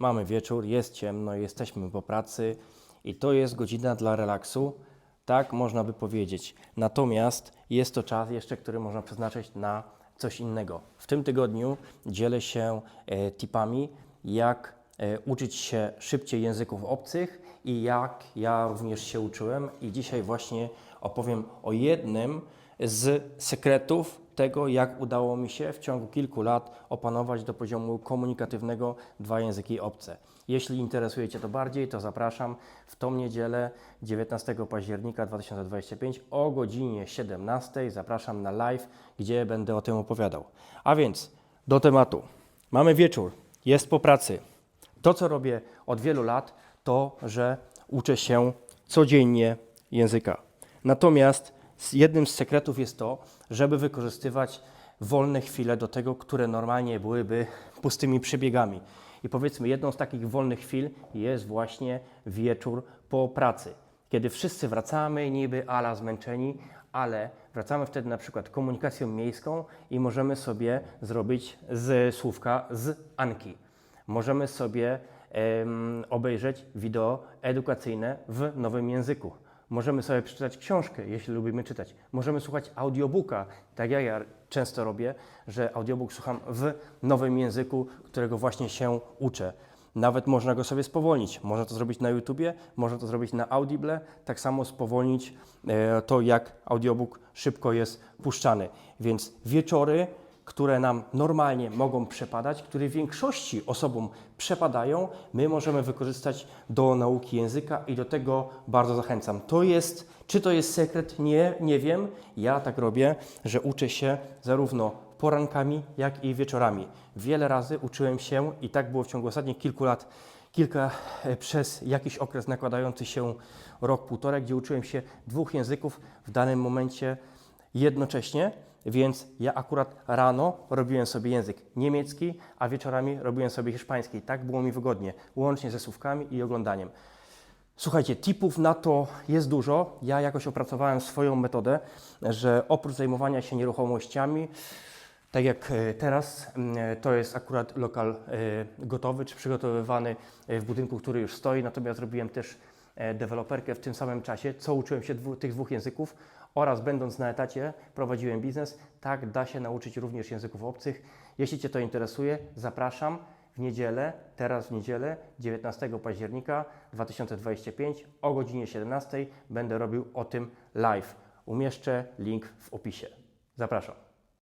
Mamy wieczór, jest ciemno, jesteśmy po pracy i to jest godzina dla relaksu. Tak można by powiedzieć. Natomiast jest to czas jeszcze, który można przeznaczyć na coś innego. W tym tygodniu dzielę się e, tipami, jak e, uczyć się szybciej języków obcych i jak ja również się uczyłem. I dzisiaj właśnie opowiem o jednym z sekretów tego, jak udało mi się w ciągu kilku lat opanować do poziomu komunikatywnego dwa języki obce. Jeśli interesuje Cię to bardziej, to zapraszam w tą niedzielę 19 października 2025 o godzinie 17. Zapraszam na live, gdzie będę o tym opowiadał. A więc do tematu. Mamy wieczór, jest po pracy. To, co robię od wielu lat, to, że uczę się codziennie języka. Natomiast jednym z sekretów jest to, żeby wykorzystywać wolne chwile do tego, które normalnie byłyby pustymi przebiegami. I powiedzmy, jedną z takich wolnych chwil jest właśnie wieczór po pracy, kiedy wszyscy wracamy, niby ala zmęczeni, ale wracamy wtedy na przykład komunikacją miejską i możemy sobie zrobić z słówka z Anki. Możemy sobie em, obejrzeć wideo edukacyjne w nowym języku. Możemy sobie przeczytać książkę, jeśli lubimy czytać. Możemy słuchać audiobooka, tak jak ja często robię, że audiobook słucham w nowym języku, którego właśnie się uczę. Nawet można go sobie spowolnić. Można to zrobić na YouTubie, można to zrobić na Audible, tak samo spowolnić e, to, jak audiobook szybko jest puszczany. Więc wieczory, które nam normalnie mogą przepadać, które większości osobom przepadają, my możemy wykorzystać do nauki języka i do tego bardzo zachęcam. To jest, czy to jest sekret? Nie, nie wiem. Ja tak robię, że uczę się zarówno porankami, jak i wieczorami. Wiele razy uczyłem się i tak było w ciągu ostatnich kilku lat, kilka e, przez jakiś okres nakładający się rok, półtora, gdzie uczyłem się dwóch języków w danym momencie jednocześnie, więc ja akurat rano robiłem sobie język niemiecki, a wieczorami robiłem sobie hiszpański. Tak było mi wygodnie, łącznie ze słówkami i oglądaniem. Słuchajcie, tipów na to jest dużo. Ja jakoś opracowałem swoją metodę, że oprócz zajmowania się nieruchomościami, tak jak e, teraz, e, to jest akurat lokal e, gotowy czy przygotowywany w budynku, który już stoi, natomiast robiłem też deweloperkę w tym samym czasie, co uczyłem się dwu, tych dwóch języków oraz będąc na etacie prowadziłem biznes. Tak da się nauczyć również języków obcych. Jeśli Cię to interesuje, zapraszam w niedzielę, teraz w niedzielę 19 października 2025 o godzinie 17 będę robił o tym live. Umieszczę link w opisie. Zapraszam.